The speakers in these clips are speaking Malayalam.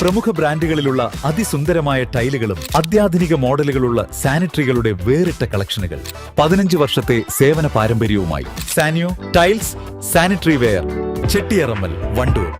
പ്രമുഖ ബ്രാൻഡുകളിലുള്ള അതിസുന്ദരമായ ടൈലുകളും അത്യാധുനിക മോഡലുകളുള്ള സാനിറ്ററികളുടെ വേറിട്ട കളക്ഷനുകൾ. പതിനഞ്ച് വർഷത്തെ സേവന പാരമ്പര്യവുമായി Sanio tiles sanitary ware Chettiyarammal Wandoor.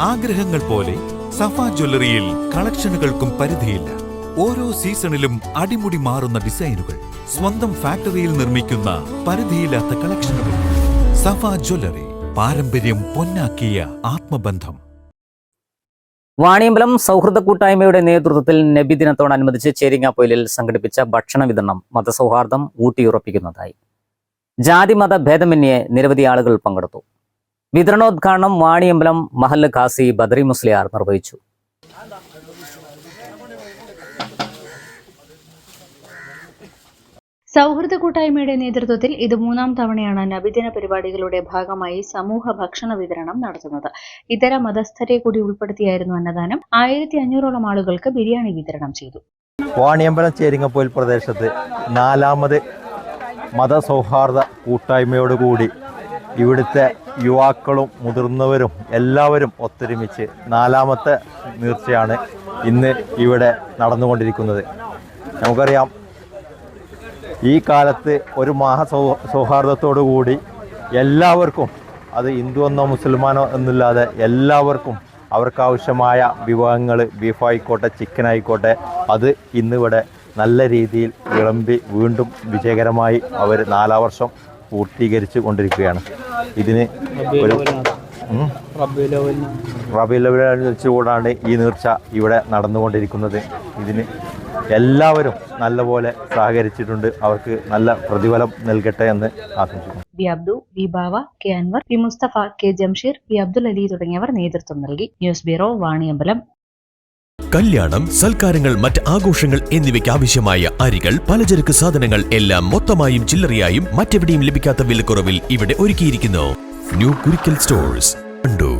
ആഗ്രഹങ്ങൾ പോലെ സഫ ജ്വല്ലറിയിൽ കളക്ഷനുകൾക്കും പരിധിയില്ല. ഓരോ സീസണിലും അടിമുടി മാറുന്ന ഡിസൈനുകൾ സ്വന്തം ഫാക്ടറിയിൽ നിർമ്മിക്കുന്ന പരിധിയില്ലാത്ത കളക്ഷനുകൾ. സഫ ജ്വല്ലറി പാരമ്പര്യം പൊന്നാക്കിയ ആത്മബന്ധം. വാണിയമ്പലം സൗഹൃദ കൂട്ടായ്മയുടെ നേതൃത്വത്തിൽ നബിദിനത്തോടനുബന്ധിച്ച് ചേരിങ്ങാപ്പൊയിലിൽ സംഘടിപ്പിച്ച ഭക്ഷണ വിതരണം മതസൗഹാർദ്ദം ഊട്ടിയുറപ്പിക്കുന്നതായി. ജാതിമത ഭേദമന്യേ നിരവധി ആളുകൾ പങ്കെടുത്തു. വിതരണോദ്ഘാടനം വാണിയമ്പലം മഹല്ല് ഖാസി ബദറി മുസ്ലിയാർ നിർവഹിച്ചു. സൗഹൃദ കൂട്ടായ്മയുടെ നേതൃത്വത്തിൽ ഇത് മൂന്നാം തവണയാണ് നബിദിന പരിപാടികളുടെ ഭാഗമായി സമൂഹ ഭക്ഷണ വിതരണം നടത്തുന്നത്. ഇതര മതസ്ഥരെ കൂടി ഉൾപ്പെടുത്തിയായിരുന്നു അന്നദാനം. ആയിരത്തി അഞ്ഞൂറോളം ആളുകൾക്ക് ബിരിയാണി വിതരണം ചെയ്തു. വാണിയമ്പലം ചേരിങ്ങപ്പോയിൽ പ്രദേശത്ത് നാലാമത് മതസൗഹാർദ്ദ കൂട്ടായ്മയോടുകൂടി ഇവിടുത്തെ യുവാക്കളും മുതിർന്നവരും എല്ലാവരും ഒത്തൊരുമിച്ച് നാലാമത്തെ നീർച്ചയാണ് ഇന്ന് ഇവിടെ നടന്നുകൊണ്ടിരിക്കുന്നത്. നമുക്കറിയാം ഈ കാലത്ത് ഒരു മഹാ സൗഹാർദ്ദത്തോടു കൂടി എല്ലാവർക്കും അത് ഹിന്ദു എന്നോ മുസൽമാനോ എന്നില്ലാതെ എല്ലാവർക്കും അവർക്കാവശ്യമായ വിഭവങ്ങൾ ബീഫായിക്കോട്ടെ ചിക്കൻ ആയിക്കോട്ടെ അത് ഇന്നിവിടെ നല്ല രീതിയിൽ വിളമ്പി വീണ്ടും വിജയകരമായി അവർ നാലാം വർഷം പൂർത്തീകരിച്ച് കൊണ്ടിരിക്കുകയാണ്. ഇതിന് ഒരു. റബി ലെവലിൽ വെച്ചുകൂടാണ് ഈ നീർച്ച ഇവിടെ നടന്നുകൊണ്ടിരിക്കുന്നത്. ഇതിന് എല്ലാവരും നല്ലപോലെ സഹകരിച്ചിട്ടുണ്ട്. അവർക്ക് നല്ല പ്രതിഫലം നൽകട്ടെ എന്ന് ആശംസിക്കുന്നു. B Abdu B Bava K Anwar P Musthafa K Jamsheer P Abdul Ali തുടങ്ങിയവർ നേതൃത്വം നൽകി. News bureau Vaniyambalam. കല്യാണം സൽക്കാരങ്ങൾ മറ്റ് ആഘോഷങ്ങൾ എന്നിവയ്ക്ക് ആവശ്യമായ അരികൾ പലചരക്ക് സാധനങ്ങൾ എല്ലാം മൊത്തമായും ചില്ലറയായും മറ്റെവിടെയും ലഭിക്കാത്ത വിലക്കുറവിൽ ഇവിടെ ഒരുക്കിയിരിക്കുന്നു. New Kurikkal stores Kandoor.